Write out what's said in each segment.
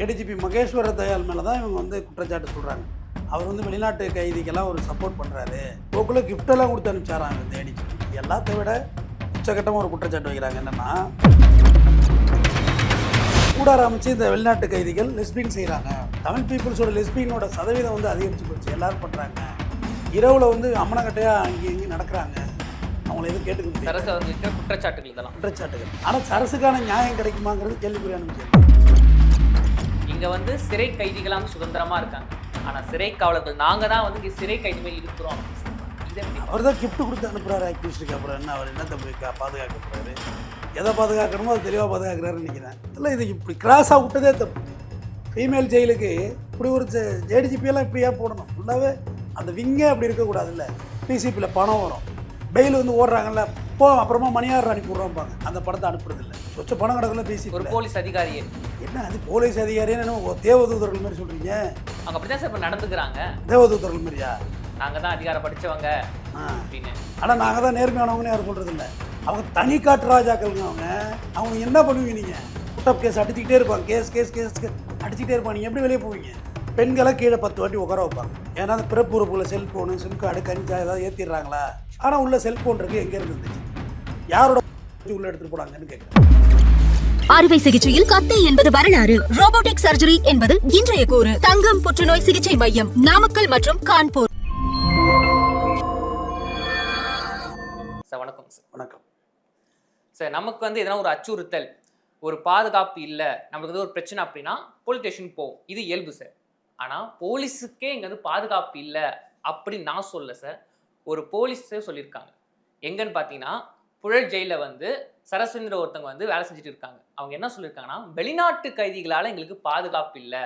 ADGP Maheshwara Dayal மேலே தான் இவங்க வந்து குற்றச்சாட்டு சொல்கிறாங்க அவர் வந்து வெளிநாட்டு கைதிக்கெல்லாம் ஒரு சப்போர்ட் பண்ணுறாரு போக்குள்ள கிஃப்டெல்லாம் கொடுத்து அனுப்பிச்சாராங்க இந்த ஏடிஜிபி எல்லாத்தை விட உச்சகட்டமாக ஒரு குற்றச்சாட்டு வைக்கிறாங்க. என்னென்னா கூடார அமைச்சு இந்த வெளிநாட்டு கைதிகள் லெஸ்பின் செய்கிறாங்க தமிழ் பீப்புள்ஸோட லெஸ்பினோட சதவீதம் வந்து அதிகரிச்சு போச்சு. எல்லாரும் பண்ணுறாங்க இரவில் வந்து அம்மனக்கட்டையாக அங்கேயும் இங்கேயும் நடக்கிறாங்க. அவங்கள எதுவும் கேட்டுக்க சரசு குற்றச்சாட்டுகள் இதெல்லாம். குற்றச்சாட்டுகள். ஆனால் சரசுக்கான நியாயம் கிடைக்குமாங்கிறது கேள்விக்குறியான விஷயம் இங்கே வந்து சிறை கைதிகளாம் சுதந்திரமாக இருக்காங்க. ஆனால் சிறை காவலர்கள் நாங்கள் தான் வந்து சிறை கைதி மாதிரி இருக்கிறோம் அவர் தான் கிஃப்ட் கொடுத்து அனுப்புறாரு ஆக்டிவிஸ்ட்டுக்கு அப்புறம் என்ன அவர் என்ன தம்பி கா- பாதுகாக்க போகிறாரு எதை பாதுகாக்கணுமோ அது தெளிவாக பாதுகாக்கிறாருன்னு நினைக்கிறேன். இல்லை இது இப்படி கிராஸாக விட்டதே தப்பு. ஃபீமேல் ஜெயிலுக்கு இப்படி ஒரு ஜேடிஜிபியெல்லாம் இப்படியா போடணும்? ஃபுல்லாகவே அந்த விங்கே அப்படி இருக்கக்கூடாதுல்ல. பிசிபியில் பணம் வரும். பெயில் வந்து ஓடுறாங்கல்ல போ அப்புறமா மணியார் அனுப்பி விட்றோம்பாங்க அந்த படத்தை அனுப்புறதில்ல. சொச்ச பணம் கிடக்குல ஒரு பிசிபி போலீஸ் அதிகாரியே. என்ன அது போலீஸ் அதிகாரின்னு தேவதூதர்கள் மாதிரி சொல்கிறீங்க அவங்க அப்படிதான் சார் இப்ப நடந்துக்கிறாங்க. தேவதூதர்கள் மாதிரியா? நாங்க தான் அதிகாரம் படிச்சவங்க ஆ. அப்படின்னு. ஆனால் நாங்கள் தான் நேர்மையானவங்கன்னு யாரும் சொல்கிறது இல்லை அவங்க தனி காட்டு ராஜாக்கள்ங்க அவங்க. அவங்க என்ன பண்ணுவீங்க நீங்கள் புட்டப் கேஸ் அடிச்சுக்கிட்டே இருப்பாங்க. கேஸ் கேஸ் கேஸ் கேஸ். அடிச்சுக்கிட்டே இருப்பாங்க. நீங்கள் எப்படி வெளியே போவீங்க? பெண்களை கீழே பத்து வாட்டி உட்கார வைப்பாங்க. ஏன்னா அந்த பிறப்பு உறுப்புல செல்ஃபோனு சிம் கார்டு கஞ்சா ஏதாவது ஏற்றிடுறாங்களா ஆனால் உள்ள செல்ஃபோன் இருக்குது எங்கே இருந்துச்சு யாரோட உள்ள எடுத்துகிட்டு போனாங்கன்னு கேட்குறேன் அறுவை சிகிச்சையில் கத்தை என்பது வரலாறு. ரோபோட்டிக் சர்ஜரி என்பது இன்றைய கூறு. தங்கம் புற்றுநோய் சிகிச்சை மையம் நாமக்கல் மற்றும் கான்பூர். சார் வணக்கம் சார். வணக்கம். சார் நமக்கு வந்து எதனா ஒரு அச்சுறுத்தல். ஒரு பாதுகாப்பு இல்லை. நமக்கு வந்து ஒரு பிரச்சனை அப்படின்னா போலீஸ் ஸ்டேஷன் போவோம். இது இயல்பு சார். ஆனால் போலீஸுக்கே இங்கே வந்து பாதுகாப்பு இல்லை அப்படின்னு நான் சொல்ல சார் ஒரு போலீஸே சொல்லியிருக்காங்க. எங்கன்னு பார்த்தீங்கன்னா புழல் ஜெயிலில் வந்து சரஸ்வந்திர ஒருத்தவங்க வந்து வேலை செஞ்சுட்டு இருக்காங்க. அவங்க என்ன சொல்லியிருக்காங்கன்னா வெளிநாட்டு கைதிகளால் எங்களுக்கு பாதுகாப்பு இல்லை.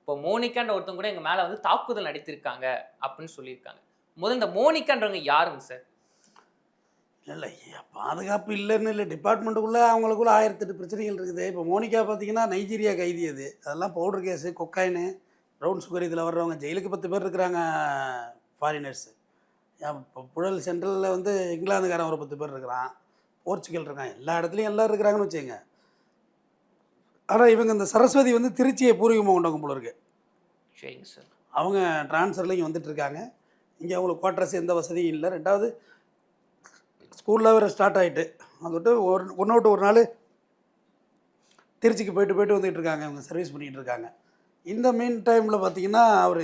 இப்போ மோனிகான்ற ஒருத்தவங்க கூட எங்கள் மேலே வந்து தாக்குதல் நடத்திருக்காங்க அப்படின்னு சொல்லியிருக்காங்க. முதல்ல இந்த மோனிகான்றவங்க யாருங்க சார் இல்லை பாதுகாப்பு இல்லைன்னு இல்லை. டிபார்ட்மெண்ட்டுக்குள்ளே அவங்களுக்குள்ள ஆயிரத்தெட்டு பிரச்சனைகள் இருக்குது. இப்போ மோனிகா பார்த்தீங்கன்னா நைஜீரியா கைதி அது. அதெல்லாம் பவுடர் கேஸு கொக்காயின்னு ப்ரௌன் சுகர் இதில் வர்றவங்க ஜெயிலுக்கு பத்து பேர் இருக்கிறாங்க ஃபாரினர்ஸு இப்போ புழல் சென்ட்ரலில் வந்து இங்கிலாந்துக்காரன் ஒரு பத்து பேர் இருக்கிறான் போர்ச்சுகல் இருக்கான் எல்லா இடத்துலையும் எல்லோரும் இருக்கிறாங்கன்னு வச்சுங்க ஆனால் இவங்க இந்த சரஸ்வதி வந்து திருச்சியை பூர்வீகமாக கொண்டவங்க போல இருக்கு. சரிங்க சார். அவங்க ட்ரான்ஸ்ஃபரில் இங்கே வந்துட்டு இருக்காங்க. இங்கே அவங்களுக்கு குவார்ட்டர்ஸ் எந்த வசதியும் இல்லை. ரெண்டாவது ஸ்கூலில் வேறு ஸ்டார்ட் ஆகிட்டு அது விட்டு ஒரு ஒன்று விட்டு ஒரு நாள் திருச்சிக்கு போயிட்டு போயிட்டு வந்துட்டு இருக்காங்க. இவங்க சர்வீஸ் பண்ணிகிட்டு இருக்காங்க. இந்த மீன் டைமில் பார்த்தீங்கன்னா அவர்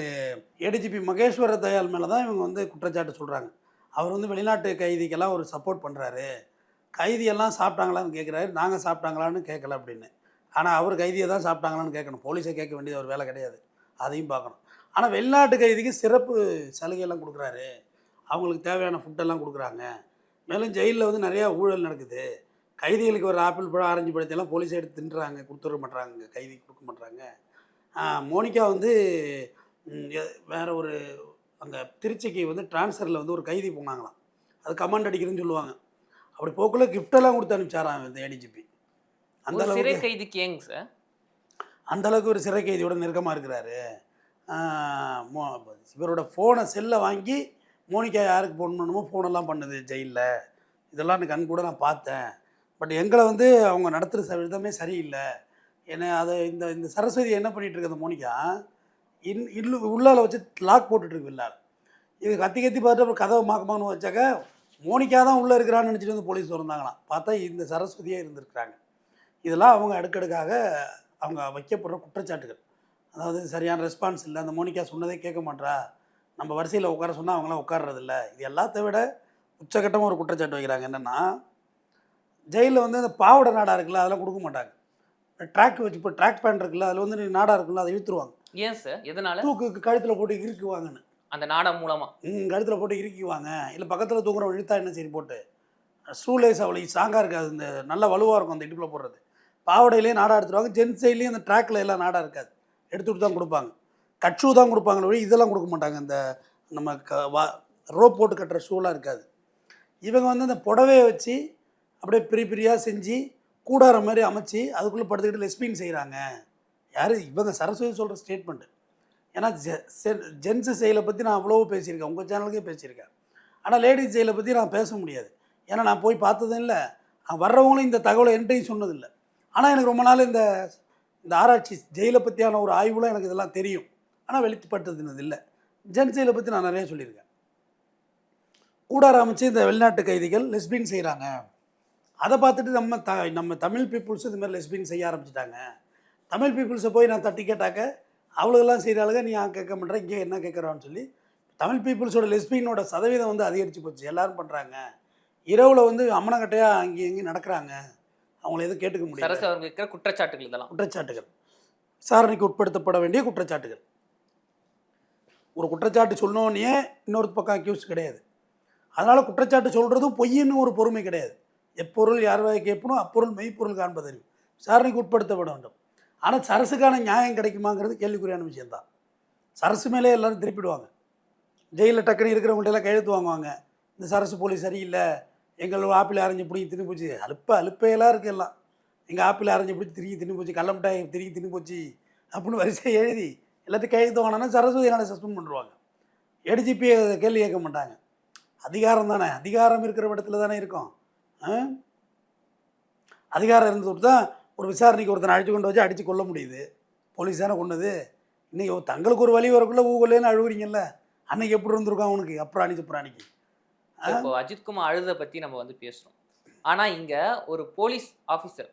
ஏடிஜிபி மகேஸ்வர தயாள் மேலே தான் இவங்க வந்து குற்றச்சாட்டு சொல்கிறாங்க அவர் வந்து வெளிநாட்டு கைதிக்கெல்லாம் ஒரு சப்போர்ட் பண்ணுறாரு கைதியெல்லாம் சாப்பிட்டாங்களான்னு கேட்குறாரு நாங்கள் சாப்பிட்டாங்களான்னு கேட்கல அப்படின்னு. ஆனால் அவர் கைதியை தான் சாப்பிட்டாங்களான்னு கேட்கணும் போலீஸை கேட்க வேண்டியது ஒரு வேலை கிடையாது. அதையும் பார்க்கணும். ஆனால் வெளிநாட்டு கைதிக்கு சிறப்பு சலுகையெல்லாம் கொடுக்குறாரு. அவங்களுக்கு தேவையான ஃபுட்டெல்லாம் கொடுக்குறாங்க. மேலும் ஜெயிலில் வந்து நிறையா ஊழல் நடக்குது. கைதிகளுக்கு ஒரு ஆப்பிள் பழம் ஆரஞ்சு பழத்தையெல்லாம் போலீஸ் எடுத்து தின்றாங்க கொடுத்துட மாட்றாங்க. கைதி கொடுக்க மாட்றாங்க. மோனிகா வந்து வேற ஒரு அங்கே திருச்சிக்கு வந்து ட்ரான்ஸ்ஃபரில் வந்து ஒரு கைதி போனாங்களாம். அது கமாண்ட் அடிக்கிறதுன்னு சொல்லுவாங்க. அப்படி போக்குள்ள கிஃப்டெல்லாம் கொடுத்து அனுப்பிச்சாராம் இந்த ஏடிஜிபி அந்த சிறை அளவுக்கு கைதிக்கு ஏங்க சார்? அந்த அளவுக்கு ஒரு சிறை கைதியோட நெருக்கமாக இருக்கிறாரு. இவரோட ஃபோனை செல்லை வாங்கி மோனிகா யாருக்கு ஃபோன் பண்ணணுமோ ஃபோனெல்லாம் பண்ணுது ஜெயிலில் இதெல்லாம் எனக்கு கண் கூட நான் பார்த்தேன். பட் எங்களை வந்து அவங்க நடத்துகிற விதமே சரியில்லை. ஏன்னா அதை இந்த இந்த சரஸ்வதி என்ன பண்ணிகிட்டு இருக்கு அந்த மோனிகா? இன் இல்லு உள்ளால் வச்சு லாக் போட்டுட்ருக்கு உள்ளால இது கத்தி கத்தி பார்த்துட்டு அப்புறம் கதவை மாக்கமான்னு வச்சாக்க மோனிகா தான் உள்ளே இருக்கிறான்னு நினச்சிட்டு வந்து போலீஸ் திறந்தாங்களாம். பார்த்தா இந்த சரஸ்வதியே இருந்திருக்கிறாங்க. இதெல்லாம் அவங்க அடுக்கடுக்காக அவங்க வைக்கப்படுற குற்றச்சாட்டுகள். அதாவது சரியான ரெஸ்பான்ஸ் இல்லை. அந்த மோனிகா சொன்னதே கேட்க மாட்றா? நம்ம வரிசையில் உட்கார சொன்னால் அவங்களாம் உட்காடுறதில்ல இது எல்லாத்த விட உச்சகட்டமாக ஒரு குற்றச்சாட்டு வைக்கிறாங்க. என்னென்னா ஜெயிலில் வந்து அந்த பாவட நாடாக இருக்குல்ல அதெல்லாம் கொடுக்க மாட்டாங்க. ட்ராக் வச்சு இப்போ ட்ராக் பேண்ட் இருக்குல்ல அதில் வந்து நாடா இருக்குல்ல அதை இழுத்துருவாங்க. ஏன் சார் எதனால? தூக்கு கழுத்தில் போட்டு இறுக்குவாங்கன்னு. அந்த நாடகம் மூலமா? ம் கழுத்தில் போட்டு இறுக்கிவாங்க. இல்லை பக்கத்தில் தூங்குறவங்க இழுத்தா என்ன சரி போட்டு? ஷூலேஸ் அவ்வளோ ஸ்ட்ராங்காக இருக்காது. இந்த நல்ல வலுவாக இருக்கும் அந்த இடுப்பில் போடுறது. பாவடையிலே நாடா எடுத்துருவாங்க. ஜென்ஸ் சைட்லேயும் அந்த ட்ராக்ல எல்லாம் நாடா இருக்காது. எடுத்துட்டு தான் கொடுப்பாங்க. கட் ஷூ தான் கொடுப்பாங்களே ஒழிய இதெல்லாம் கொடுக்க மாட்டாங்க. இந்த நம்ம க வா ரோப் போட்டு கட்டுற ஷூலாம் இருக்காது. இவங்க வந்து அந்த புடவையை வச்சு அப்படியே பெரிய பெரியாக செஞ்சு கூடார மாதிரி அமைச்சு அதுக்குள்ளே படுத்துக்கிட்டு லெஸ்பின் செய்கிறாங்க யார்? இவங்க சரஸ்வதி சொல்கிற ஸ்டேட்மெண்ட்டு ஏன்னா ஜென்ஸு செயலை பற்றி நான் அவ்வளோ பேசியிருக்கேன். உங்கள் சேனலுக்கே பேசியிருக்கேன். ஆனால் லேடிஸ் செயலை பற்றி நான் பேச முடியாது. ஏன்னா நான் போய் பார்த்ததும் இல்லை. வர்றவங்களும் இந்த தகவலை என்கிட்டையும் சொன்னதில்லை. ஆனால் எனக்கு ரொம்ப நாள் இந்த இந்த ஆராய்ச்சி ஜெயிலை பற்றியான ஒரு ஆய்வுலாம் எனக்கு இதெல்லாம் தெரியும். ஆனால் வெளிப்படுத்தினது இல்லை. ஜென் ஜெயிலை பற்றி நான் நிறைய சொல்லியிருக்கேன். கூடாரம் அமைச்சு இந்த வெளிநாட்டு கைதிகள் லெஸ்பின் செய்கிறாங்க அதை பார்த்துட்டு நம்ம த நம்ம தமிழ் பீப்புள்ஸ் இது மாதிரி லெஸ்பின் செய்ய ஆரம்பிச்சிட்டாங்க. தமிழ் பீப்புள்ஸை போய் நான் தட்டி கேட்டாக்க அவ்வளோலாம் செய்கிறாளுங்க நீ ஏன் கேட்க மாட்டேற இங்கே என்ன கேட்குறான்னு சொல்லி தமிழ் பீப்புள்ஸோட லெஸ்பினோட சதவீதம் வந்து அதிகரித்து போச்சு. எல்லாரும் பண்ணுறாங்க இரவில் வந்து அம்மனக்கட்டையாக அங்கேயும் இங்கேயும் நடக்கிறாங்க. அவங்கள எதுவும் கேட்டுக்க முடியல. சரசு அவர்களுக்கு இருக்கிற குற்றச்சாட்டுகள் இதெல்லாம். குற்றச்சாட்டுகள். விசாரணைக்கு உட்படுத்தப்பட வேண்டிய குற்றச்சாட்டுகள். ஒரு குற்றச்சாட்டு சொன்னோன்னே இன்னொரு பக்கம் அக்யூஸ் கிடையாது. அதனால் குற்றச்சாட்டு சொல்கிறதும் பொய்ன்னு ஒரு பொறுமை கிடையாது. எப்பொருள் யார் வாய் கேட்பணும் அப்பொருள் மெய்ப்பொருள் காண்பதறிவு. விசாரணைக்கு உட்படுத்தப்பட வேண்டும். ஆனால் சரசுக்கான நியாயம் கிடைக்குமாங்கிறது கேள்விக்குறியான விஷயந்தான் சரசு மேலே எல்லோரும் திருப்பிடுவாங்க. ஜெயிலில் டக்குன்னு இருக்கிறவங்கள்ட்ட எல்லாம் கையெழுத்து வாங்குவாங்க. இந்த சரசு போலீஸ் சரியில்லை. எங்கள் ஆப்பிள் அரைஞ்சு பிடிங்கி தின்னு போச்சு. அலுப்ப அலுப்பையெல்லாம் இருக்குது எல்லாம். எங்கள் ஆப்பிள் அரைஞ்சு பிடிச்சி திரும்பி தின்னு போச்சு. கடல மிட்டாய் திரும்பி தின்னு போச்சு. அப்படின்னு வரிசையை எழுதி எல்லாத்தையும் கையெழுத்து வாங்கினா சரஸ்வதி நாளை சஸ்பெண்ட் பண்ணுவாங்க. ஏடிஜிபி கேள்வி கேட்க மாட்டாங்க. அதிகாரம் தானே. அதிகாரம் இருக்கிற இடத்துல தானே இருக்கும். அதிகாரம் இருந்துட்டு தான் ஒரு விசாரணைக்கு ஒருத்தனை அழைச்சி கொண்டு வச்சு அடித்து கொள்ள முடியுது. போலீஸ் தானே கொண்டது இன்னைக்கு தங்களுக்கு ஒரு வழி வரக்குள்ள ஊகலேன்னு அழுகுறீங்கல்ல அன்னைக்கு எப்படி இருந்திருக்கும் அவனுக்கு? அப்புறாணிக்கு புறாணிக்கு So, இப்போ அஜித்குமார் அழுத பற்றி நம்ம வந்து பேசுகிறோம் ஆனால் இங்கே ஒரு போலீஸ் ஆஃபீஸர்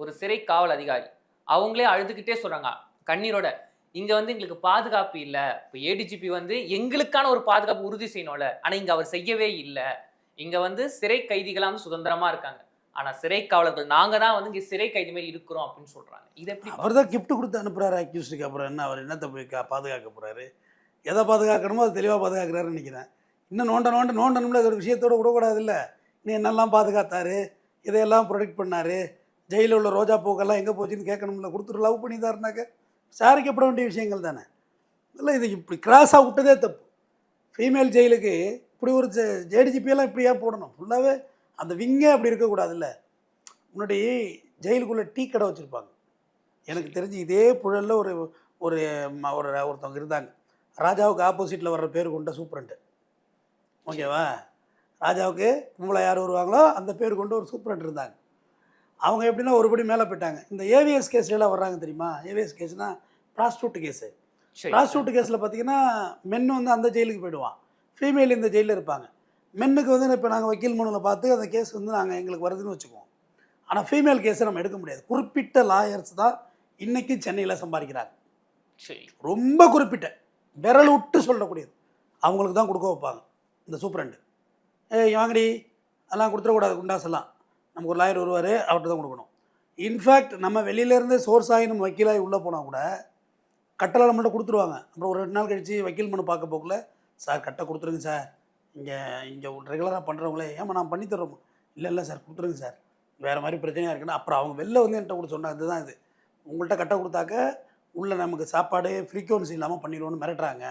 ஒரு சிறை காவல் அதிகாரி அவங்களே அழுதுகிட்டே சொல்கிறாங்க கண்ணீரோட இங்கே வந்து எங்களுக்கு பாதுகாப்பு இல்லை. இப்போ ஏடிஜிபி வந்து எங்களுக்கான ஒரு பாதுகாப்பு உறுதி செய்யணும்ல. ஆனால் இங்கே அவர் செய்யவே இல்லை. இங்க வந்து சிறை கைதிகளா வந்து சுதந்திரமா இருக்காங்க. ஆனா சிறை காவலர்கள் நாங்க தான் வந்து இங்க சிறை கைதி மாதிரி இருக்கிறோம் அப்படின்னு சொல்றாங்க. இதை எப்படி அவர் தான் கிஃப்ட் கொடுத்து அனுப்புகிறாரு அக்யூஸ்டுக்கு அப்புறம் என்ன அவர் என்னத்தை போய் கா பாதுகாக்க போகிறாரு எதை பாதுகாக்கணுமோ அதை தெளிவாக பாதுகாக்கிறாருன்னு நினைக்கிறேன். இன்னும் நோண்ட நோண்ட நோண்டணும்ல அது ஒரு விஷயத்தோட விடக்கூடாதுல்ல. இன்னும் என்னெல்லாம் பாதுகாத்தாரு? இதையெல்லாம் ப்ரொடெக்ட் பண்ணார்? ஜெயிலில் உள்ள ரோஜா பூக்கெல்லாம் எங்கே போச்சுன்னு கேட்கணும்ல. கொடுத்துட்டு லவ் பண்ணி தரனாக்க விசாரிக்கப்பட வேண்டிய விஷயங்கள் தானே. இல்லை இது இப்படி கிராஸாக விட்டதே தப்பு. ஃபீமேல் ஜெயிலுக்கு இப்படி ஒரு ஜேடிஜிபியெல்லாம் இப்படியா போடணும்? ஃபுல்லாகவே அந்த விங்கே அப்படி இருக்கக்கூடாதுல்ல. முன்னாடி ஜெயிலுக்குள்ளே டீ கடை வச்சுருப்பாங்க. எனக்கு தெரிஞ்சு இதே புழலில் ஒரு ஒரு ஒருத்தவங்க இருந்தாங்க. ராஜாவுக்கு ஆப்போசிட்டில் வர்ற பேர் கொண்ட சூப்பரண்ட். ஓகேவா? ராஜாவுக்கு பொம்பளை யார் வருவாங்களோ அந்த பேர் கொண்டு ஒரு சூப்பரண்ட் இருந்தாங்க. அவங்க எப்படின்னா ஒருபடி மேலே போயிட்டாங்க. இந்த ஏவிஎஸ் கேஸ்லாம் வர்றாங்க தெரியுமா? ஏவிஎஸ் கேஸ்னால் ப்ராஸ்டியூட் கேஸு ப்ராஸ்டியூட் கேஸில் பார்த்தீங்கன்னா மென் வந்து அந்த ஜெயிலுக்கு போயிடுவான். ஃபீமேல் இந்த ஜெயிலில் இருப்பாங்க. மென்னுக்கு வந்து இப்போ நாங்கள் வக்கீல் மனுவில் பார்த்து அந்த கேஸ் வந்து நாங்கள் எங்களுக்கு வருதுன்னு வச்சுக்குவோம். ஆனால் ஃபீமேல் கேஸை நம்ம எடுக்க முடியாது. குறிப்பிட்ட லாயர்ஸ் தான் இன்றைக்கி சென்னையில் சம்பாதிக்கிறாங்க. சரி. ரொம்ப குறிப்பிட்ட விரல் விட்டு சொல்லக்கூடியது. அவங்களுக்கு தான் கொடுக்க வைப்பாங்க. இந்த சூப்பரண்டு. ஏய் வாங்கடி. அதெல்லாம் கொடுத்துடக்கூடாது. குண்டாசெல்லாம். நமக்கு ஒரு லாயர் வருவார் அவர்கிட்ட தான் கொடுக்கணும். இன்ஃபேக்ட் நம்ம வெளியிலேருந்து சோர்ஸ் ஆகி நம்ம வக்கீலாகி உள்ளே போனால் கூட கட்டளை நம்மள்ட்ட கொடுத்துருவாங்க. அப்புறம் ஒரு ரெண்டு நாள் கழித்து வக்கீல் மனு பார்க்க போகல. சார் கட்டை கொடுத்துருங்க சார். இங்கே இங்கே ரெகுலராக பண்ணுறவங்களே ஏமா நான் பண்ணி தர்றோம்? இல்லை இல்லை சார் கொடுத்துருங்க சார். வேறு மாதிரி பிரச்சனையாக இருக்குன்னா அப்புறம் அவங்க வெளில வந்து என்கிட்ட கூட சொன்னாங்க இதுதான் இது. உங்கள்கிட்ட கட்டை கொடுத்தாக்க உள்ளே நமக்கு சாப்பாடு ஃப்ரீக்குவன்சி இல்லாமல் பண்ணிடுவோன்னு மிரட்டுறாங்க.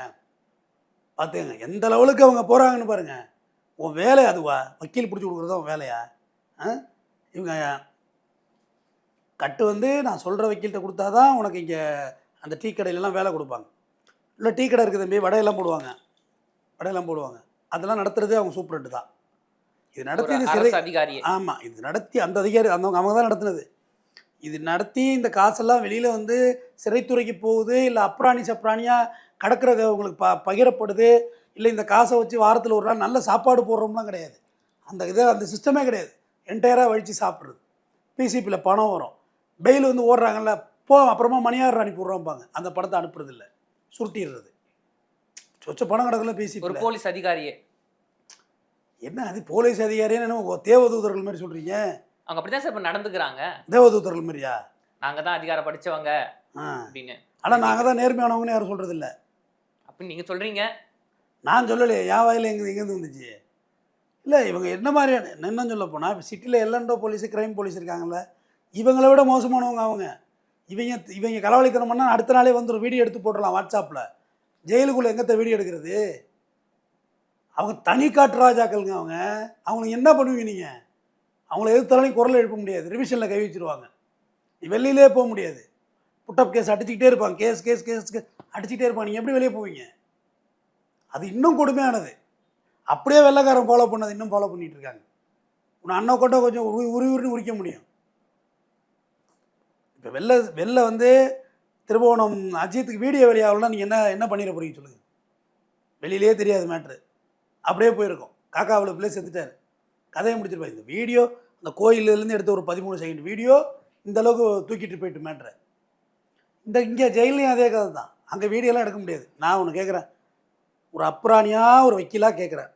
பார்த்துங்க எந்த லெவலுக்கு அவங்க போகிறாங்கன்னு பாருங்கள் உன் வேலை அதுவா? வக்கீல் பிடிச்சி கொடுக்குறது வேலையா? ஆ? இவங்க கட்டு வந்து நான் சொல்கிற வக்கீல்கிட்ட கொடுத்தா தான் உனக்கு இங்கே அந்த டீ கடையிலலாம் வேலை கொடுப்பாங்க. இல்லை டீ கடை இருக்குது தம்பி வடையெல்லாம் போடுவாங்க. வடையெல்லாம் போடுவாங்க. அதெல்லாம் நடத்துறதே அவங்க சூப்பரண்ட் தான். இது நடத்தி ஒரு இது சிறை அரசு அதிகாரியே. ஆமாம் இது நடத்தி அந்த அதிகாரி அந்த அவங்க தான் நடத்துனது. இது நடத்தி இந்த காசெல்லாம் வெளியில் வந்து சிறைத்துறைக்கு போகுது இல்லை அப்ராணி சப்ராணியாக கடக்கிற உங்களுக்கு ப பகிரப்படுது இல்லை இந்த காசை வச்சு வாரத்தில் ஒரு நாள் நல்ல சாப்பாடு போடுறோம்லாம் கிடையாது. அந்த இதை அந்த சிஸ்டமே கிடையாது. என்டையராக வழித்து சாப்பிட்றது. பிசிபியில் பணம் வரும். பெயில் வந்து ஓடுறாங்கல்ல போ அப்புறமா மணியார் அனுப்பி விட்றோம்பாங்க அந்த படத்தை அனுப்புறது இல்லை சுருட்டிடுறது. சொச்ச பணம் கிடக்குல ஒரு பிசிபி போலீஸ் அதிகாரியே. என்ன அது போலீஸ் அதிகாரின்னு என்னமோ தேவதூதர்கள் மாதிரி சொல்கிறீங்க அவங்க அப்படிதான் சார் இப்ப நடந்துக்கிறாங்க. தேவதூதர்கள் மாதிரியா? நாங்க தான் அதிகாரம் படிச்சவங்க ஆ. அப்படின்னு. ஆனால் நாங்கள் தான் நேர்மையானவங்கன்னு யாரும் சொல்கிறது இல்லை அப்படின்னு நீங்க சொல்றீங்க? நான் சொல்லலையே என் வாயில் எங்கே எங்கேருந்து வந்துச்சு? இல்லை இவங்க என்ன மாதிரியான என்ன சொல்ல போனால் இப்போ சிட்டியில் எல்லண்டோ போலீஸு கிரைம் போலீஸ் இருக்காங்கல்ல இவங்கள விட மோசமானவங்க அவங்க. இவங்க இவங்க களவாளித்தனம் பண்ணால் அடுத்த நாளே வந்து ஒரு வீடியோ எடுத்து போட்டுடலாம் வாட்ஸ்அப்பில் ஜெயிலுக்குள்ளே எங்கத்த வீடியோ எடுக்கிறது? அவங்க தனி காட்டு ராஜாக்கள்ங்க அவங்க. அவங்களுக்கு என்ன பண்ணுவீங்க நீங்கள் அவங்கள எதிர்த்தாலையும் குரல் எழுப்ப முடியாது. ரிவிஷனில் கை வச்சுருவாங்க. நீ வெளியிலே போக முடியாது. புட்டப் கேஸ் அடிச்சுக்கிட்டே இருப்பாங்க. கேஸ் கேஸ் கேஸ் கேஸ் அடிச்சுக்கிட்டே இருப்பாங்க. நீங்கள் எப்படி வெளியே போவீங்க? அது இன்னும் கொடுமையானது. அப்படியே வெள்ளைக்காரன் ஃபாலோ பண்ணது இன்னும் ஃபாலோ பண்ணிகிட்டு இருக்காங்க. உன் அண்ணன் கொண்ட கொஞ்சம் உரி உரி உரின்னு உரிக்க முடியும். இப்போ வெளில வெளில வந்து திருவோணம் அஜித்துக்கு வீடியோ வெளியாகலாம் நீங்கள் என்ன என்ன பண்ணிட போறீங்க சொல்லுங்கள் வெளியிலே தெரியாது மேட்ரு அப்படியே போயிருக்கோம். காக்கா அவ்வளோ பிள்ளை செத்துட்டார். கதையை முடிச்சிருப்பாங்க இந்த வீடியோ அந்த கோயிலேருந்து எடுத்த ஒரு பதிமூணு செகண்ட் வீடியோ இந்த அளவுக்கு தூக்கிட்டு போயிட்டு மேட்ரு இந்த இங்கே ஜெயிலையும் அதே கதை தான். அங்கே வீடியோலாம் எடுக்க முடியாது. நான் ஒன்று கேட்குறேன் ஒரு அப்ராணியாக ஒரு வக்கீலாக கேட்குறேன்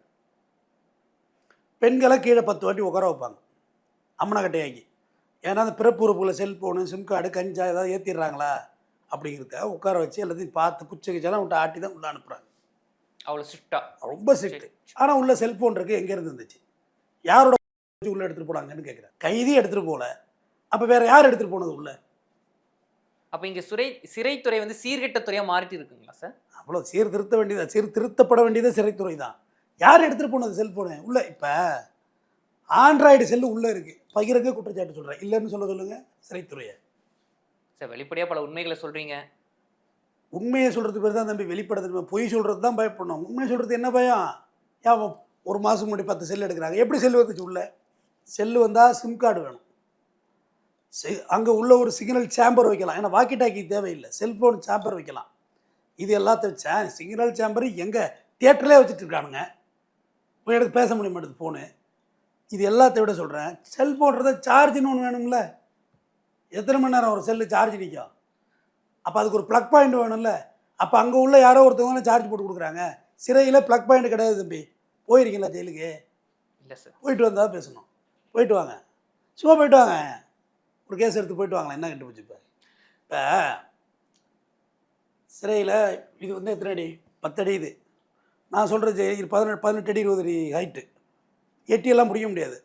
பெண்களை கீழே பத்து வாட்டி உட்கார வைப்பாங்க. அம்மனக்கட்டையாக்கி. ஏன்னா அந்த பிறப்பு செல்ஃபோனு சிம் கார்டு கஞ்சா ஏதாவது ஏற்றிடுறாங்களா அப்படிங்கிறத உட்கார வச்சு எல்லாத்தையும் பார்த்து குச்சி கிச்செல்லாம் விட்டு ஆட்டி தான் உள்ளே அனுப்புகிறாங்க அவ்வளோ ஸ்ட்ரிக்டா. ரொம்ப ஸ்ட்ரிக்ட். ஆனால் உள்ள செல்ஃபோன் இருக்குது எங்கேருந்து இருந்துச்சு யாரோட உள்ளே எடுத்துகிட்டு போனாங்கன்னு கேட்குறேன் கைதி எடுத்துகிட்டு போகல அப்போ வேறு யார் எடுத்துகிட்டு போனது உள்ள? அப்போ இங்க சிறை சிறைத்துறை வந்து சீர்கெட்ட துறையா மாறிட்டு இருக்குங்களா சார்? அவ்வளோ சீர்திருத்த வேண்டியது சீர்திருத்தப்பட வேண்டியது சிறைத்துறை தான். யார் எடுத்துகிட்டு போனது செல்ஃபோனு? உள்ள இப்போ ஆண்ட்ராய்டு செல்லு உள்ளே இருக்குது பகிரங்க குற்றச்சாட்டு சொல்கிறேன் இல்லைன்னு சொல்ல சொல்லுங்கள் சிறைத்துறையை. சார் வெளிப்படையாக பல உண்மைகளை சொல்கிறீங்க உண்மையை சொல்கிறது பேர் தான் தம்பி வெளிப்படுறது பொய் சொல்கிறது தான் பயப்படணும். உண்மையை சொல்கிறது என்ன பயம்? ஏன் ஒரு மாதம் முன்னாடி பத்து செல் எடுக்கிறாங்க? எப்படி செல் வந்துச்சு உள்ள? செல்லு வந்தால் சிம் கார்டு வேணும். அங்கே உள்ள ஒரு சிக்னல் சேம்பர் வைக்கலாம். ஏன்னா வாக்கி டாக்கி தேவையில்லை. செல்ஃபோன் சேம்பர் வைக்கலாம். இது எல்லாத்தையும் சே சிக்னல் சேம்பர் எங்கே? தேட்டர்லேயே வச்சுட்டு இருக்கானுங்க. எடுத்து பேச முடிய மாட்டேது ஃபோனு இது எல்லாத்தையும் விட சொல்கிறேன் செல்ஃபோன்றதை சார்ஜின்னு ஒன்று வேணும்ல. எத்தனை மணி நேரம் ஒரு செல்லு சார்ஜ் நிற்கும் அப்போ அதுக்கு ஒரு ப்ளக் பாயிண்ட் வேணும்ல. அப்போ அங்கே உள்ள யாரோ ஒருத்தவங்க சார்ஜ் போட்டு கொடுக்குறாங்க. சிறையில் ப்ளக் பாயிண்ட் கிடையாது தம்பி. போயிருக்கீங்களா ஜெயிலுக்கு? இல்ல சார் போயிட்டு வந்தால் பேசணும். போயிட்டு வாங்க. சும்மா போயிட்டு வாங்க. ஒரு கேஸ் எடுத்து போயிட்டு வாங்களேன். என்ன கண்டு போச்சு இப்போ? இப்போ சிறையில் இது வந்து எத்தனை அடி? பத்தடி இது. நான் சொல்கிறது பதினெட்டு பதினெட்டு அடி இருபது அடி ஹைட்டு எட்டியெல்லாம் பிடிக்க முடியாது.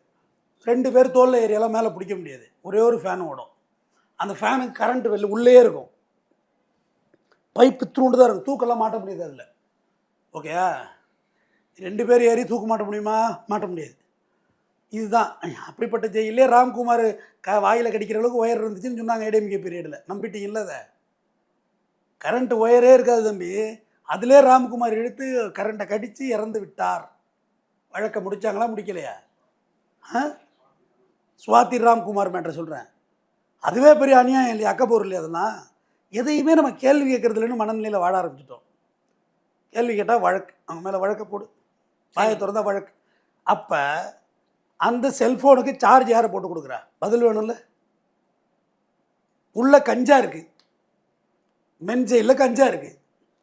ரெண்டு பேர் தோல்ல ஏரியாலாம் மேலே பிடிக்க முடியாது. ஒரே ஒரு ஃபேன் ஓடும். அந்த ஃபேனுக்கு கரண்ட் வெளில உள்ளே இருக்கும். பைப்பு தூண்டு தான் இருக்கும். தூக்கெல்லாம் மாட்ட முடியாது அதில். ஓகேயா ரெண்டு பேர் ஏறி தூக்க மாட்ட முடியுமா? மாட்ட முடியாது. இதுதான். அப்படிப்பட்ட ஜெயிலே ராம்குமார் க வாயில் கடிக்கிற அளவுக்கு ஒயர் இருந்துச்சுன்னு சொன்னாங்க ஏடிஎம்கே பீரியடில் நம்பிட்டீங்கல்ல அதை? கரண்ட் ஒயரே இருக்காது தம்பி. அதிலே ராம்குமார் இழுத்து கரண்ட்டை கடித்து இறந்து விட்டார். வழக்கை முடிச்சாங்களா? முடிக்கலையா? ஆ? சுவாதி ராம்குமார் மேட்ரை சொல்கிறேன் அதுவே பெரிய அநியாயம் இல்லையா? அக்கப்போர் இல்லையா அதெல்லாம்? எதையுமே நம்ம கேள்வி கேட்கறதுலன்னு மனநிலையில் வாழ ஆரம்பிச்சிட்டோம். கேள்வி கேட்டால் வழக்கு. அவங்க மேலே வழக்க போடு. வாயை திறந்தா வழக்கு. அப்போ அந்த செல்ஃபோனுக்கு சார்ஜ் யாரை போட்டு கொடுக்குறா? பதில் வேணும்ல? உள்ள கஞ்சா இருக்கு. மென்ஜையில் கஞ்சா இருக்கு.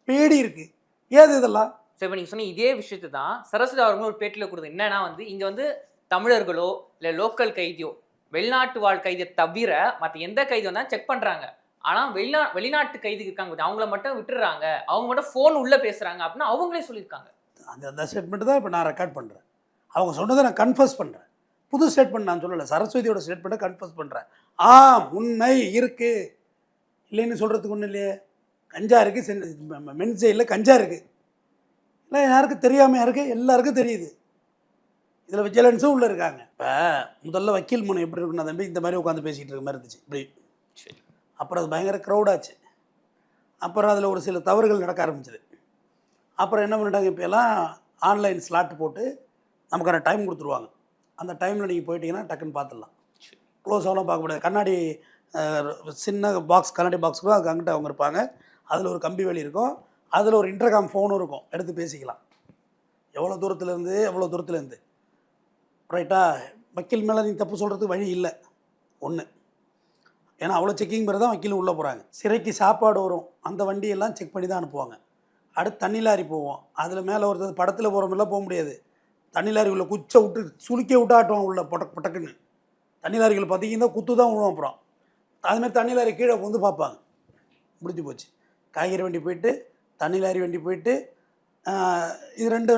பேடி இருக்கு. ஏது இதெல்லாம்? சரி இப்போ நீங்கள் சொன்ன இதே விஷயத்தை தான் சரஸ்வதி அவர்களும் ஒரு பேட்டியில் கொடுத்தது என்னன்னா வந்து இங்கே வந்து தமிழர்களோ இல்லை லோக்கல் கைதியோ வெளிநாட்டு வாழ் கைதியை தவிர மற்ற எந்த கைது வந்தாலும் செக் பண்ணுறாங்க ஆனால் வெளிநா வெளிநாட்டு கைதி இருக்காங்க அவங்கள மட்டும் விட்டுறாங்க. அவங்க மட்டும் ஃபோன் உள்ளே பேசுகிறாங்க அப்படின்னு அவங்களே சொல்லியிருக்காங்க. அந்த அந்த ஸ்டேட்மெண்ட் தான் இப்போ நான் ரெக்கார்ட் பண்ணுறேன் அவங்க சொன்னதை நான் கன்ஃபர்ஸ் பண்ணுறேன் புது ஸ்டேட்மெண்ட் நான் சொல்லலை. சரஸ்வதியோட ஸ்டேட்மெண்ட்டை கன்ஃபர்ஸ் பண்ணுறேன் ஆ உண்மை இருக்குது இல்லைன்னு சொல்கிறதுக்கு ஒன்றும் இல்லையே. கஞ்சா இருக்குது மென்சையில் கஞ்சா இருக்குது இல்லை யாருக்கும் தெரியாமல் யாருக்கு எல்லாருக்கும் தெரியுது. இதில் விஜிலன்ஸும் உள்ளே இருக்காங்க. இப்போ முதல்ல வக்கீல் மனு எப்படி இருக்குன்னா தம்பி இந்த மாதிரி உட்காந்து பேசிகிட்டு இருக்க மாதிரி இருந்துச்சு. இப்படி. அப்புறம் அது பயங்கர க்ரௌடாச்சு அப்புறம் அதில் ஒரு சில தவறுகள் நடக்க ஆரம்பிச்சது. அப்புறம் என்ன பண்ணிட்டாங்க இப்போ எல்லாம் ஆன்லைன் ஸ்லாட் போட்டு நமக்கான டைம் கொடுத்துருவாங்க. அந்த டைமில் நீங்கள் போயிட்டீங்கன்னா டக்குன்னு பார்த்துடலாம். க்ளோஸ் ஆகலாம் பார்க்க முடியாது. கண்ணாடி சின்ன பாக்ஸ் கண்ணாடி பாக்ஸ் கூட அதுக்கு அங்கிட்ட அவங்க இருப்பாங்க. அதில் ஒரு கம்பி வேலி இருக்கும். அதில் ஒரு இன்டர்காம் ஃபோனும் இருக்கும். எடுத்து பேசிக்கலாம். எவ்வளோ தூரத்துலேருந்து எவ்வளோ தூரத்துலேருந்து ரைட்டா வக்கீல் மேலே நீ தப்பு சொல்கிறதுக்கு வழி இல்லை. ஒன்று ஏன்னா அவ்வளோ செக்கிங் பிறகு தான் வக்கீல் உள்ளே போகிறாங்க சிறைக்கு சாப்பாடு வரும். அந்த வண்டியெல்லாம் செக் பண்ணி தான் அனுப்புவாங்க. அடுத்து தண்ணி லாரி போவோம். அதில் மேலே ஒருத்தர் படத்தில் போகிற மாதிரிலாம் போக முடியாது. தண்ணி லாரி உள்ள குச்சை விட்டு சுளுக்கி விட்டு உள்ள பொட்டக் பொட்டக்குன்னு தண்ணி லாரிகளை பார்த்தீங்கன்னா குத்து தான் விழுவோம் அப்புறம். அதுமாதிரி தண்ணி லாரி கீழே வந்து பார்ப்பாங்க. முடிஞ்சு போச்சு. காய்கறி வண்டி போயிட்டு தண்ணி லாரி வண்டி போயிட்டு இது ரெண்டு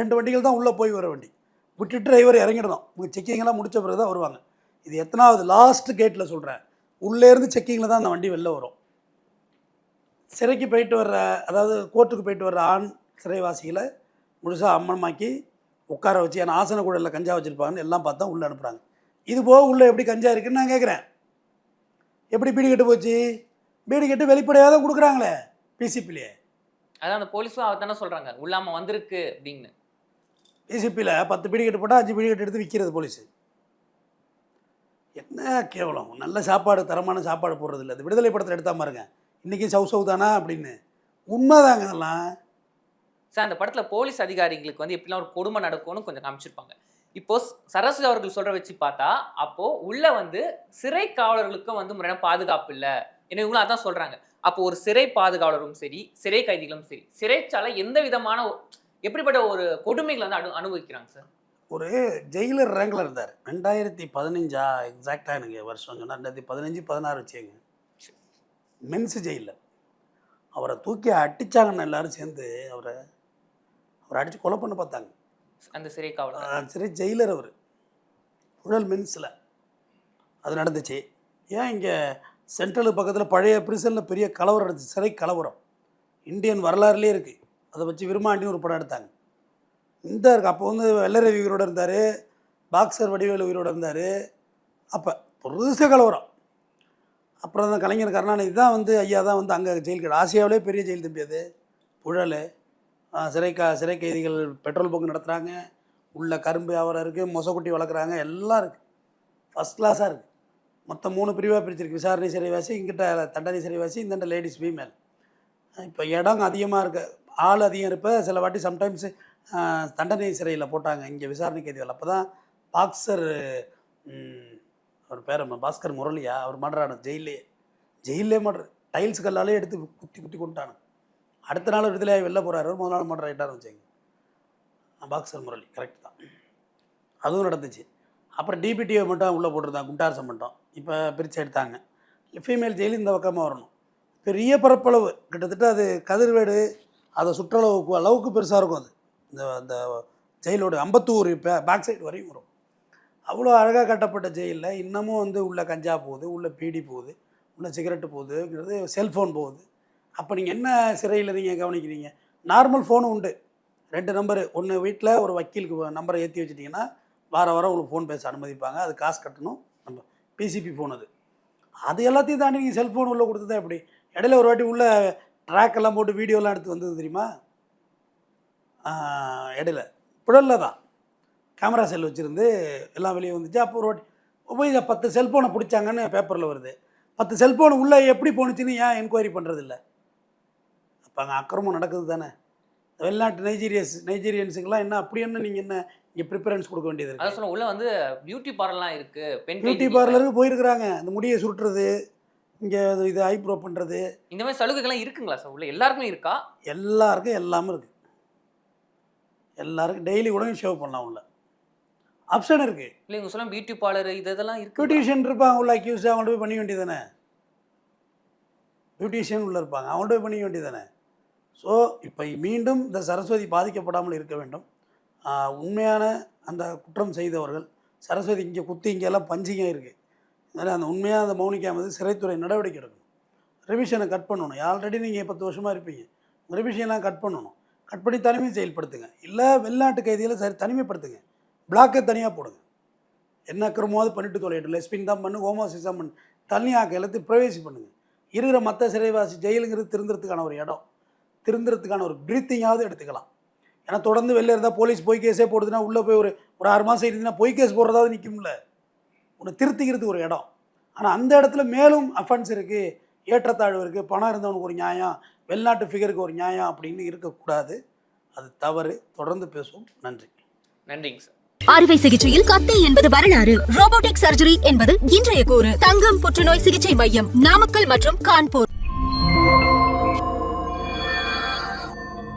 ரெண்டு வண்டிகள் தான் உள்ளே போய் வர வண்டி. விட்டுட்டு டிரைவர் இறங்கிடணும். உங்கள் செக்கிங்கெல்லாம் முடிச்ச பிறகு தான் வருவாங்க. இது எத்தனாவது லாஸ்ட் கேட்டில் சொல்கிறேன் உள்ளேருந்து செக்கிங்கில் தான் அந்த வண்டி வெளில வரும். சிறைக்கு போயிட்டு வர்ற அதாவது கோர்ட்டுக்கு போயிட்டு வர்ற ஆண் சிறைவாசிகளை முழுசாக அம்மனமாக்கி உட்கார வச்சு ஏன்னா ஆசன கூடல கஞ்சா வச்சுருப்பாங்கன்னு எல்லாம் பார்த்தா உள்ளே அனுப்புகிறாங்க இது போக உள்ளே எப்படி கஞ்சா இருக்குன்னு நான் கேட்குறேன் எப்படி பீடி கட்டு போச்சு? பீடி கட்டு வெளிப்படையாக தான் கொடுக்குறாங்களே பிசிபிலேயே அதான் அந்த போலீஸும் அவர் தானே சொல்கிறாங்க உள்ளாமல் வந்திருக்கு அப்படின்னு. பிசிபியில் பத்து பீடி கட்டு போட்டால் அஞ்சு பீடி கட்டு எடுத்து விற்கிறது போலீஸு. என்ன கேவலம்? நல்ல சாப்பாடு தரமான சாப்பாடு போடுறது இல்லை அது விடுதலை படத்தில் எடுத்தா பாருங்க. இன்றைக்கி சவு சவு தானா அப்படின்னு. உண்மைதாங்க அதெல்லாம் சார் அந்த படத்தில் போலீஸ் அதிகாரிகளுக்கு வந்து எப்படிலாம் ஒரு கொடுமை நடக்கும்னு கொஞ்சம் காமிச்சிருப்பாங்க. இப்போ சரஸ்வதி அவர்கள் சொல்கிற வச்சு பார்த்தா அப்போது உள்ளே வந்து சிறை காவலர்களுக்கும் வந்து முறையான பாதுகாப்பு இல்லை. என்ன இவங்களும் அதான் சொல்கிறாங்க அப்போ ஒரு சிறை பாதுகாவலரும் சரி சிறை கைதிகளும் சரி சிறைச்சாலை எந்த விதமான எப்படிப்பட்ட ஒரு கொடுமைகளை வந்து அனு அனுபவிக்கிறாங்க சார்? ஒரு ஜெயிலர் ரேங்கில் இருந்தார். ரெண்டாயிரத்தி பதினஞ்சா எக்ஸாக்டாக எனக்கு வருஷம் சொன்னால் ரெண்டாயிரத்தி பதினஞ்சு பதினாறு வச்சுங்க மென்ஸ் ஜெயிலர் அவரை தூக்கி அடிச்சாங்கன்னு எல்லாரும் சேர்ந்து அவரை அவரை அடித்து கொலை பண்ண பார்த்தாங்க. அந்த சிறை காவலர். சரி ஜெயிலர் அவர். புழல் மென்ஸில் அது நடந்துச்சு. ஏன் இங்கே சென்ட்ரலுக்கு பக்கத்தில் பழைய பிரிசனில் பெரிய கலவரம் நடந்துச்சு? சிறை கலவரம். இந்தியன் வரலாறுலேயே இருக்குது அதை வச்சு விரும்மாண்டின்னு ஒரு படம் எடுத்தாங்க. இந்த இருக்கு. அப்போ வந்து வெள்ளரவி உயிரோடு இருந்தார் பாக்ஸர் வடிவேலு உயிரோடு இருந்தார். அப்போ புதுசு கலவரம். அப்புறம் தான் கலைஞர் கருணாநிதி தான் வந்து ஐயா தான் வந்து அங்கே ஜெயில் கிடையாது ஆசியாவிலே பெரிய ஜெயில் தம்பி அது. புழல் சிறைக்கா சிறை கா சிறை கைதிகள் பெட்ரோல் பங்கு நடத்துகிறாங்க உள்ள கரும்பு வியாபாரம் இருக்குது மொசக்குட்டி வளர்க்குறாங்க. எல்லாம் இருக்குது ஃபஸ்ட் கிளாஸாக இருக்குது மொத்தம் மூணு பிரிவாக பிரிச்சிருக்கு. விசாரணை சிறைவாசி இங்கிட்ட தண்டனை சிறைவாசி இந்தாண்ட லேடிஸ் ஃபீமேல் இப்போ இடம் அதிகமாக இருக்குது ஆள் அதிகம் இருப்ப சில வாட்டி சம்டைம்ஸ் தண்டனை சிறையில் போட்டாங்க. இங்கே விசாரணை கைதிகள் அப்போ தான் பாக்ஸர் அவர் பேர் பாஸ்கர் முரளியா? அவர் மடுறானு ஜெயிலே. ஜெயிலே மாடுற டைல்ஸ் கல்லாலே எடுத்து குத்தி குத்தி கொண்டானு அடுத்த நாள் விடுதலையாக வெளில போகிறாரு முதல் நாள் மடுற ஆகிட்டாருன்னு வச்சுங்க பாக்ஸர் முரளி. கரெக்ட் தான். அதுவும் நடந்துச்சு. அப்புறம் டிபிடிஓ மட்டும் உள்ளே போட்டிருந்தாங்க குண்டாரசம் மட்டும் இப்போ பிரித்து எடுத்தாங்க. ஃபீமேல் ஜெயில் இந்த பக்கமாக வரணும். பெரிய பரப்பளவு. கிட்டத்தட்ட அது கதிர்வேடு அதை சுற்றளவுக்கு அளவுக்கு பெருசாக இருக்கும் அது. இந்த அந்த ஜெயிலோட அம்பத்தூர் இப்போ பேக் சைடு வரையும் வரும். அவ்வளோ அழகாக கட்டப்பட்ட ஜெயிலில் இன்னமும் வந்து உள்ள கஞ்சா போகுது உள்ள பீடி போகுது உள்ள சிகரெட்டு போகுதுங்கிறது செல்ஃபோன் போகுது. அப்போ நீங்கள் என்ன சிறையில் நீங்கள் கவனிக்கிறீங்க? நார்மல் ஃபோனும் உண்டு. ரெண்டு நம்பரு ஒன்று வீட்டில் ஒரு வக்கீலுக்கு நம்பரை ஏற்றி வச்சுட்டிங்கன்னா வார வாரம் உங்களுக்கு ஃபோன் பேச அனுமதிப்பாங்க. அது காசு கட்டணும். நம்ம பிசிபி ஃபோன் அது. அது எல்லாத்தையும் தாண்டி நீங்கள் செல்ஃபோன் உள்ளே கொடுத்ததா எப்படி? இடையில ஒரு வாட்டி உள்ளே ட்ராக் எல்லாம் போட்டு வீடியோலாம் எடுத்து வந்தது தெரியுமா? இடையில. புழலில் தான். கேமரா செல் வச்சுருந்து எல்லாம் வெளியே வந்துச்சு. அப்போ ஒரு போய் பத்து செல்ஃபோனை பிடிச்சாங்கன்னு பேப்பரில் வருது. பத்து செல்ஃபோன் உள்ளே எப்படி போணுச்சுன்னு ஏன் என்கொயரி பண்ணுறதில்ல அப்போ அங்கே அக்கிரமம் நடக்குது தானே. வெளிநாட்டு நைஜீரியஸ் நைஜீரியன்ஸுக்கெல்லாம் என்ன அப்படி என்ன நீங்கள் என்ன இங்கே ப்ரிஃபரன்ஸ் கொடுக்க வேண்டியது இருக்குது உள்ள வந்து பியூட்டி பார்லர்லாம் இருக்கு பெண் பியூட்டி பார்லருக்கு போயிருக்கிறாங்க. அந்த முடியை சுருட்டுறது இங்கே இது ஐப்ரோ பண்ணுறது இந்த மாதிரி சலுகைகள்லாம் இருக்குங்களா சார்? உள்ள எல்லாருக்குமே இருக்கா? எல்லாருக்கும் எல்லாமே இருக்குது எல்லாருக்கும் டெய்லி கூட ஷேவ் பண்ணலாம் உள்ள. ஆப்ஷன் இருக்குது இல்லை இவங்க சொல்ல பியூட்டி பார்லர் இது இதெல்லாம் இருக்கு பியூட்டிஷியன் இருப்பாங்க உள்ள அக்யூஸ் அவங்கள்ட்ட போய் பண்ண வேண்டியதானே பியூட்டிஷியன் உள்ளே இருப்பாங்க அவங்கள்ட்ட போய் பண்ணிக்க வேண்டியதானே ஸோ இப்போ மீண்டும் இந்த சரஸ்வதி பாதிக்கப்படாமல் இருக்க வேண்டும். உண்மையான அந்த குற்றம் செய்தவர்கள் சரஸ்வதி இங்கே குத்தி இங்கெல்லாம் பஞ்சிங்க இருக்குது அதனால் அந்த உண்மையாக அந்த மௌனிக்காம வந்து சிறைத்துறை நடவடிக்கை எடுக்கணும். ரிவிஷனை கட் பண்ணணும். ஆல்ரெடி நீங்கள் பத்து வருஷமாக இருப்பீங்க. ரிவிஷன்லாம் கட் பண்ணணும். கட் பண்ணி தனிமை செயல்படுத்துங்க. இல்லை வெளிநாட்டு கைதிகளை சரி தனிமைப்படுத்துங்க. பிளாக்கை தனியாக போடுங்க. என்ன அக்கிரமாவது பண்ணிட்டு தொலைட்டு லெஸ்பின் தான் பண்ணு ஹோமோசிசம் பண்ணு. தனியாக எல்லாத்தையும் பிரவேசி பண்ணுங்க. இருக்கிற மற்ற சிறைவாசி ஜெயிலுங்கிறது திருந்துறதுக்கான ஒரு இடம். திருந்துறதுக்கான ஒரு பிரீத்திங்காவது எடுத்துக்கலாம். ஏன்னா தொடர்ந்து வெளில இருந்தால் போலீஸ் பொய் கேஸே போடுதுன்னா உள்ளே போய் ஒரு ஒரு ஆறு மாதம் இருந்தீங்கன்னா பொய் கேஸ் போடுறதாவது நிற்கும்ல உன்னை திருத்திக்கிறதுக்கு ஒரு இடம். ஆனால் அந்த இடத்துல மேலும் அஃபென்ஸ் இருக்குது ஏற்றத்தாழ்வு இருக்குது பணம் இருந்தவனுக்கு ஒரு நியாயம் வெளிநாட்டு ஃபிகருக்கு ஒரு நியாயம் அப்படின்னு இருக்கக்கூடாது. அது தவறு. தொடர்ந்து பேசுவோம். நன்றி. நன்றிங்க சார். அறுவை சிகிச்சையில் கத்தை என்பது வரலாறு. ரோபோட்டிக் சர்ஜரி என்பது இன்றைய கூறு. தங்கம் புற்றுநோய் சிகிச்சை மையம் நாமக்கல் மற்றும் கான்பூர்.